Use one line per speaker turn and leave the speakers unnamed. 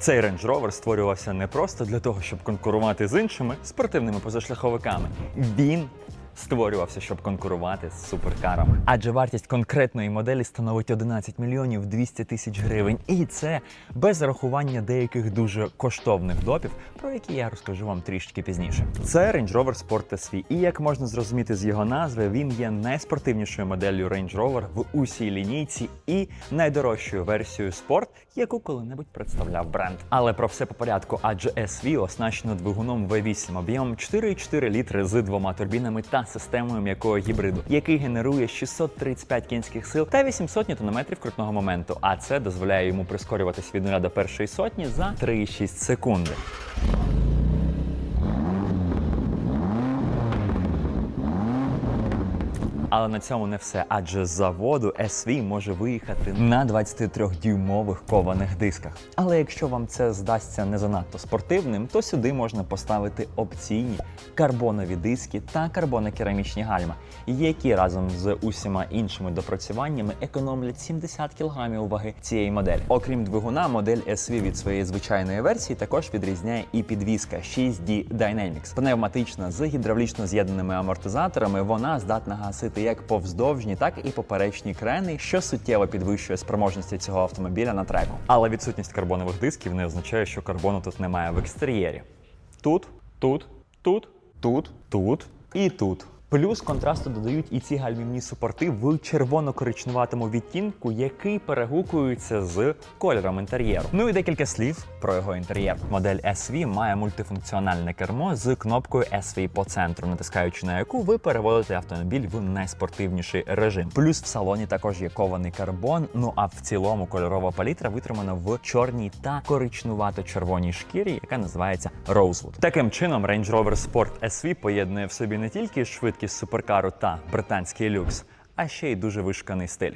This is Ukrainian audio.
Цей Range Rover створювався не просто для того, щоб конкурувати з іншими спортивними позашляховиками. Він створювався, щоб конкурувати з суперкарами. Адже вартість конкретної моделі становить 11 мільйонів 200 тисяч гривень. І це без рахування деяких дуже коштовних допів, про які я розкажу вам трішки пізніше. Це Range Rover Sport SV. І як можна зрозуміти з його назви, він є найспортивнішою моделлю Range Rover в усій лінійці і найдорожчою версією Sport, яку коли-небудь представляв бренд. Але про все по порядку, адже SV оснащено двигуном V8 об'ємом 4,4 літри з двома турбінами та системою м'якого гібриду, який генерує 635 кінських сил та 800 Нм крутного моменту. А це дозволяє йому прискорюватись від 0 до першої сотні за 3,6 секунди. Але на цьому не все, адже з заводу SV може виїхати на 23-дюймових кованих дисках. Але якщо вам це здасться не занадто спортивним, то сюди можна поставити опційні карбонові диски та карбонокерамічні гальма, які разом з усіма іншими допрацюваннями економлять 70 кг ваги цієї моделі. Окрім двигуна, модель SV від своєї звичайної версії також відрізняє і підвізка 6D Dynamics. Пневматична з гідравлічно з'єднаними амортизаторами, вона здатна гасити як повздовжні, так і поперечні крени, що суттєво підвищує спроможності цього автомобіля на треку. Але відсутність карбонових дисків не означає, що карбону тут немає в екстер'єрі. Тут, тут, тут, тут, тут і тут. Плюс контрасту додають і ці гальмівні супорти в червоно-коричневатому відтінку, який перегукується з кольором інтер'єру. Ну і декілька слів про його інтер'єр. Модель SV має мультифункціональне кермо з кнопкою SV по центру, натискаючи на яку ви переводите автомобіль в найспортивніший режим. Плюс в салоні також є кований карбон. Ну а в цілому кольорова палітра витримана в чорній та коричнувато-червоній шкірі, яка називається Rosewood. Таким чином, Range Rover Sport SV поєднує в собі не тільки швидкість суперкару та британський люкс, а ще й дуже вишуканий стиль.